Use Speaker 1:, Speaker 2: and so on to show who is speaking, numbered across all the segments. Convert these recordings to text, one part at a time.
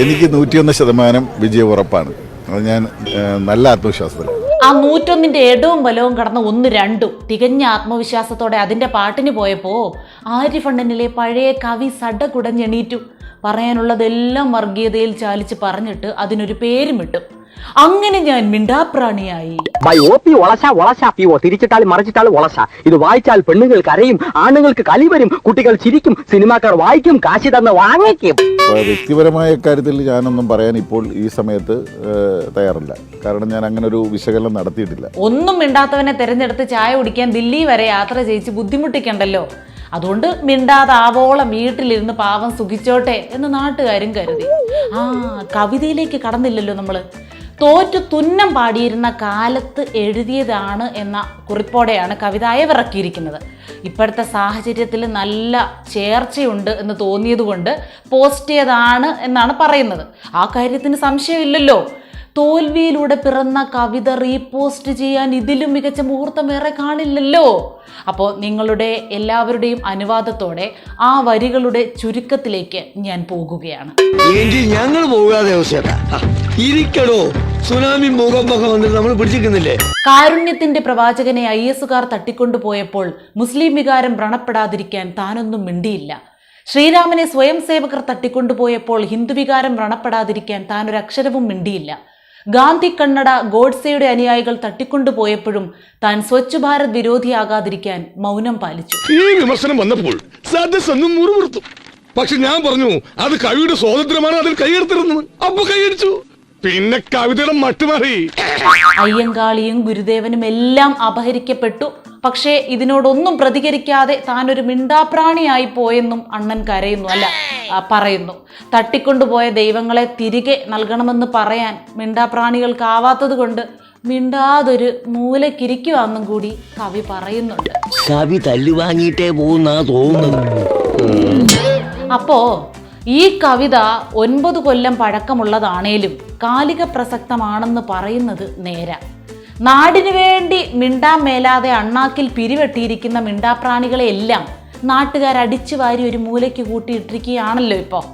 Speaker 1: എനിക്ക് നൂറ്റിയൊന്ന് ശതമാനം വിജയം ഉറപ്പാണ്. അത് ഞാൻ നല്ല ആത്മവിശ്വാസത്തിലാണ്.
Speaker 2: ആ നൂറ്റൊന്നിന്റെ ഇടവും ബലവും കടന്ന ഒന്ന് രണ്ടും തികഞ്ഞ ആത്മവിശ്വാസത്തോടെ അതിന്റെ പാട്ടിന് പോയപ്പോ ആര്യഫണ്ണനിലെ പഴയ കവി സഡ കുടഞ്ഞെണീറ്റു പറയാനുള്ളതെല്ലാം വർഗീയതയിൽ ചാലിച്ച് പറഞ്ഞിട്ട് അതിനൊരു പേരും ഇട്ടു അങ്ങനെ ഞാൻ മിണ്ടാപ്രാണിയായി.
Speaker 3: തിരിച്ചിട്ടാൽ മറിച്ചിട്ടാൽ ഇത് വായിച്ചാൽ പെണ്ണുങ്ങൾ കരയും ആണുങ്ങൾക്ക് കളി വരും കുട്ടികൾ ചിരിക്കും സിനിമാക്കാർ വായിക്കും കാശി തന്ന് വാങ്ങിക്കും.
Speaker 1: വ്യക്തിപരമായ കാര്യത്തിൽ ഞാനൊന്നും പറയാൻ ഇപ്പോൾ ഈ സമയത്ത് തയ്യാറില്ല. കാരണം ഞാൻ അങ്ങനെ ഒരു വിശകലനം നടത്തിയിട്ടില്ല.
Speaker 2: ഒന്നും മിണ്ടാത്തവനെ തെരഞ്ഞെടുത്ത് ചായ കുടിക്കാൻ ദില്ലി വരെ യാത്ര ചെയ്യിച്ച് ബുദ്ധിമുട്ടിക്കണ്ടല്ലോ. അതുകൊണ്ട് മിണ്ടാതെ ആവോളം വീട്ടിലിരുന്ന് പാവം സുഖിച്ചോട്ടെ എന്ന് നാട്ടുകാരും കരുതി. ആ കവിതയിലേക്ക് കടന്നില്ലല്ലോ നമ്മൾ തോറ്റു തുന്നം പാടിയിരുന്ന കാലത്ത് എഴുതിയതാണ് എന്ന കുറിപ്പോടെയാണ് കവിത അയവിറക്കിയിരിക്കുന്നത്. ഇപ്പോഴത്തെ സാഹചര്യത്തിൽ നല്ല ചേർച്ചയുണ്ട് എന്ന് തോന്നിയതുകൊണ്ട് പോസ്റ്റ് ചെയ്തതാണ് എന്നാണ് പറയുന്നത്. ആ കാര്യത്തിന് സംശയമില്ലല്ലോ. തോൽവിയിലൂടെ പിറന്ന കവിത റീപോസ്റ്റ് ചെയ്യാൻ ഇതിലും മികച്ച മുഹൂർത്തം വേറെ കാണില്ലല്ലോ. അപ്പോൾ നിങ്ങളുടെ എല്ലാവരുടെയും അനുവാദത്തോടെ ആ വരികളുടെ ചുരുക്കത്തിലേക്ക് ഞാൻ പോകുകയാണ്.
Speaker 4: ഞങ്ങൾ പോകാതെ ഇരിക്കടോ. സുനാമി ഭൂകമ്പൊക്കെ വന്നിട്ട് നമ്മൾ പിടിച്ചിരിക്കുന്നില്ലേ?
Speaker 2: കാരുണ്യത്തിന്റെ പ്രവാചകനെ ഐ എസുകാർ തട്ടിക്കൊണ്ടുപോയപ്പോൾ മുസ്ലിം വികാരം വ്രണപ്പെടാതിരിക്കാൻ താനൊന്നും മിണ്ടിയില്ല. ശ്രീരാമനെ സ്വയം സേവകർ തട്ടിക്കൊണ്ടുപോയപ്പോൾ ഹിന്ദുവികാരം വ്രണപ്പെടാതിരിക്കാൻ താൻ ഒരു അക്ഷരവും മിണ്ടിയില്ല. ഗാന്ധി കണ്ണട ഗോഡ്സെയുടെ അനുയായികൾ തട്ടിക്കൊണ്ടുപോയപ്പോഴും താൻ സ്വച്ഛ് ഭാരത് വിരോധിയാകാതിരിക്കാൻ മൗനം പാലിച്ചു.
Speaker 5: ഈ വിമർശനം വന്നപ്പോൾ പക്ഷെ ഞാൻ പറഞ്ഞു അത് കവിയുടെ സ്വാതന്ത്ര്യമാണ് അതിൽ കൈയെടുത്തിരുന്നത്. അപ്പൊ കൈയടിച്ചു. പിന്നെ കവിതയുടെ മട്ടുമാറി
Speaker 2: അയ്യങ്കാളിയും ഗുരുദേവനും എല്ലാം അപഹരിക്കപ്പെട്ടു. പക്ഷേ ഇതിനോടൊന്നും പ്രതികരിക്കാതെ താനൊരു മിണ്ടാപ്രാണിയായി പോയെന്നും അണ്ണൻ കരയുന്നു അല്ല പറയുന്നു. തട്ടിക്കൊണ്ടുപോയ ദൈവങ്ങളെ തിരികെ നൽകണമെന്ന് പറയാൻ മിണ്ടാപ്രാണികൾക്കാവാത്തത് കൊണ്ട് മിണ്ടാതൊരു മൂലക്കിരിക്കുവാന്നും കൂടി കവി പറയുന്നുണ്ട്.
Speaker 4: കവി തല്ലു പോകുന്ന തോന്നുന്നു.
Speaker 2: അപ്പോ ഈ കവിത ഒൻപത് കൊല്ലം പഴക്കമുള്ളതാണേലും കാലിക പ്രസക്തമാണെന്ന് പറയുന്നത് നേര. നാടിനു വേണ്ടി മിണ്ടാൻ മേലാതെ അണ്ണാക്കിൽ പിരിവെട്ടിയിരിക്കുന്ന മിണ്ടാപ്രാണികളെയെല്ലാം നാട്ടുകാർ അടിച്ചു വാരി ഒരു മൂലയ്ക്ക് കൂട്ടിയിട്ടിരിക്കുകയാണല്ലോ ഇപ്പോൾ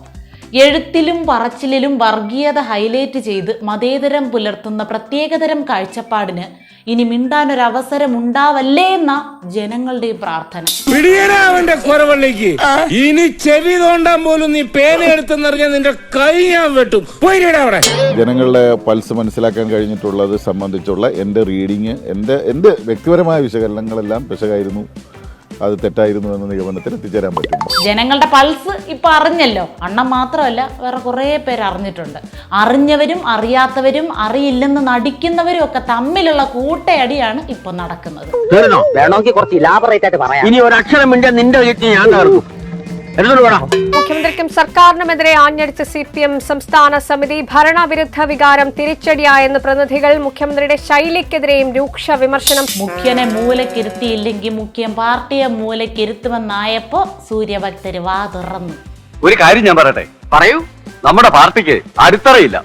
Speaker 2: എഴുത്തിലും പറച്ചിലിലും വർഗീയത ഹൈലൈറ്റ് ചെയ്ത് മതേതരം പുലർത്തുന്ന പ്രത്യേകതരം കാഴ്ചപ്പാടിന് ഇനി മിണ്ടാനൊരവസരം ഉണ്ടാവല്ലേ എന്ന ജനങ്ങളുടെ പ്രാർത്ഥന.
Speaker 6: പിടിയനാവന്റെ കുറവള്ളിക്ക് ഇനി ചെവി തോണ്ടാൻ പോലും നീ പേനയെടുത്തെന്നറിഞ്ഞ നിന്റെ കൈ ഞാൻ വെട്ടും. പോയിട്ടാ അവിടെ.
Speaker 1: ജനങ്ങളുടെ പൾസ് മനസ്സിലാക്കാൻ കഴിഞ്ഞിട്ടുള്ളത് സംബന്ധിച്ചുള്ള എന്റെ റീഡിങ് എന്റെ എന്റെ വ്യക്തിപരമായ വിശകലനങ്ങളെല്ലാം പിശകായിരുന്നു. അത് തെറ്റായിരുന്നു എന്ന നിഗമനത്തിൽ എത്തിച്ചേരാൻ പറ്റും
Speaker 2: ജനങ്ങളുടെ പൾസ് ഇപ്പൊ അറിഞ്ഞല്ലോ. അണ്ണം മാത്രമല്ല വേറെ കുറേ പേര് അറിഞ്ഞിട്ടുണ്ട്. അറിഞ്ഞവരും അറിയാത്തവരും അറിയില്ലെന്ന് നടിക്കുന്നവരും ഒക്കെ തമ്മിലുള്ള കൂട്ടയടിയാണ് ഇപ്പൊ നടക്കുന്നത്.
Speaker 3: വേണമെങ്കിൽ കുറച്ച് ലാബറേറ്റ് ആയിട്ട് പറയാം. ഇനി ഒരു അക്ഷരം മിണ്ടിയാൽ നിന്റെ ഞാൻ
Speaker 7: മുഖ്യമന്ത്രിക്കും സർക്കാരിനുമെതിരെ ആഞ്ഞടിച്ച സി പി എം സംസ്ഥാന സമിതി ഭരണവിരുദ്ധ വികാരം തിരിച്ചടിയായെന്ന് പ്രതിനിധികൾ മുഖ്യമന്ത്രിയുടെ ശൈലിക്കെതിരെയും രൂക്ഷ വിമർശനം.
Speaker 2: മുഖ്യനെ മൂലക്കിരുത്തിയില്ലെങ്കിൽ മുഖ്യം പാർട്ടിയെ മൂലക്കിരുത്തുമെന്നായപ്പോ സൂര്യഭക്തര് വാ തുറന്നു.
Speaker 8: ഒരു കാര്യം ഞാൻ പറയട്ടെ? പറയൂ. നമ്മുടെ പാർട്ടിക്ക് അടിത്തറയില്ല.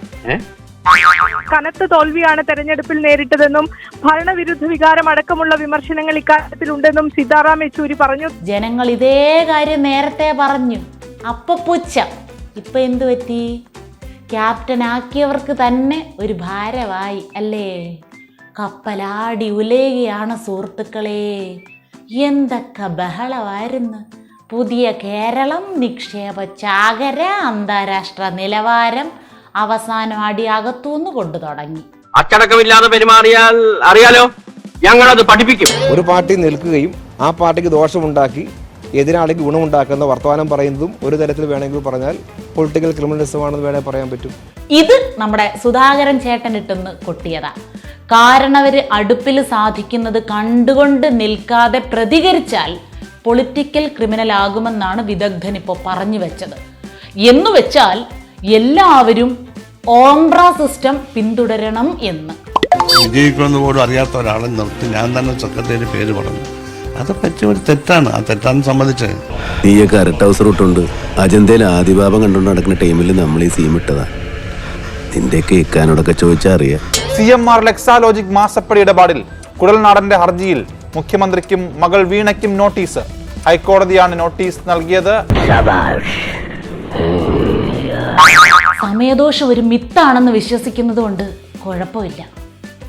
Speaker 9: കനത്ത തോൽവിയാണ് തെരഞ്ഞെടുപ്പിൽ നേരിട്ടതെന്നും ഭരണവിരുദ്ധ വികാരം അടക്കമുള്ള വിമർശനങ്ങൾ ഇക്കാര്യത്തിലുണ്ടെന്നും സീതാറാം യെച്ചൂരി പറഞ്ഞു.
Speaker 2: ജനങ്ങൾ ഇതേ കാര്യം നേരത്തെ പറഞ്ഞു. അപ്പൊ പുച്ഛം. ഇപ്പൊ എന്തു പറ്റി? ക്യാപ്റ്റൻ ആക്കിയവർക്ക് തന്നെ ഒരു ഭാരമായി അല്ലേ? കപ്പലാടി ഉലയുകയാണ് സുഹൃത്തുക്കളെ. എന്തൊക്കെ ബഹളമായിരുന്നു. പുതിയ കേരളം നിക്ഷേപ ചാകര അന്താരാഷ്ട്ര നിലവാരം അവസാനം അടി അകത്തുനിന്ന് കൊണ്ടു തുടങ്ങി.
Speaker 8: അച്ചടക്കമില്ലാതെ പെരുമാറിയാൽ അറിയാലോ ഞങ്ങളത് പഠിപ്പിക്കും.
Speaker 10: ഒരു പാർട്ടി നിൽക്കുകയും ആ പാർട്ടിക്ക് ദോഷമുണ്ടാക്കി എതിരാളിക്ക് ഗുണമുണ്ടാക്കുന്ന വർത്തമാനം പറയുന്നതും ഒരു തരത്തിൽ വേണമെങ്കിൽ പറഞ്ഞാൽ പൊളിറ്റിക്കൽ ക്രിമിനലിസമാണെന്ന് വേണേൽ പറയാൻ പറ്റും.
Speaker 2: ഇത് നമ്മുടെ സുധാകരൻ ചേട്ടൻ ഇട്ടെന്ന് കൊട്ടിയതാ. കാരണവര് അടുപ്പിൽ സാധിക്കുന്നത് കണ്ടുകൊണ്ട് നിൽക്കാതെ പ്രതികരിച്ചാൽ പൊളിറ്റിക്കൽ ക്രിമിനൽ ആകുമെന്നാണ് വിദഗ്ധൻ ഇപ്പോൾ പറഞ്ഞു വെച്ചത്. എന്നു വെച്ചാൽ എല്ലാവരും ഓംബ്ര സിസ്റ്റം പിന്തുടരണം എന്ന്.
Speaker 5: വിജയിക്കുമെന്ന് പോലും അറിയാത്ത ഒരാളെ നിർത്തി ഞാൻ തന്നെ സെക്രട്ടറി പേര് പറഞ്ഞു. അത് പറ്റിയ ഒരു തെറ്റാണ്. ആ തെറ്റാന്ന് സംബന്ധിച്ച്
Speaker 11: നീയൊക്കെ അരട്ട് ഹൗസ് റൂട്ടുണ്ട് അജന്തയിൽ ആദിഭാവം കണ്ടുകൊണ്ട് നടക്കുന്ന ടൈമിൽ നമ്മൾ ഈ സീം ഇട്ടതാ. നിന്റെയൊക്കെ ഇക്കാനോടൊക്കെ ചോദിച്ചാൽ അറിയാം.
Speaker 6: സി എം ആർ ലെക്സാലോജിക് മാസപ്പടി ഇടപാടിൽ കുടൽനാടന്റെ ഹർജിയിൽ മുഖ്യമന്ത്രിക്കും മകൾ വീണയ്ക്കും നോട്ടീസ്. ഹൈക്കോടതിയാണ് നോട്ടീസ് നൽകിയത്.
Speaker 2: സമയദോഷം ഒരു മിത്താണെന്ന് വിശ്വസിക്കുന്നതുകൊണ്ട് കുഴപ്പമില്ല.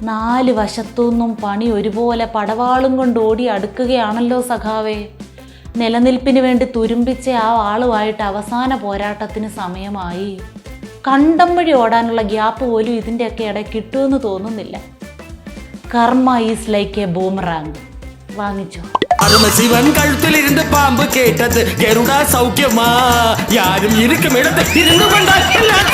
Speaker 2: നാല് വശത്തുനിന്നും പണി ഒരുപോലെ പടവാളും കൊണ്ട് ഓടി അടുക്കുകയാണല്ലോ സഖാവേ. നിലനിൽപ്പിന് വേണ്ടി തുരുമ്പിച്ച ആ ആളുമായിട്ട് അവസാന പോരാട്ടത്തിന് സമയമായി. കണ്ടം വഴി ഓടാനുള്ള ഗ്യാപ്പ് പോലും ഇതിന്റെയൊക്കെ ഇടയിൽ കിട്ടുമെന്ന് തോന്നുന്നില്ല. കർമ്മ ഈസ് ലൈക്ക് എ ബൂമറാങ്. വാങ്ങിച്ചോ.
Speaker 12: സൗഖ്യമാ. യാരും ഇരിക്കും ഇടത്ത് ഇരുന്നു കൊണ്ടാൽ എല്ലാം സൗഖ്യം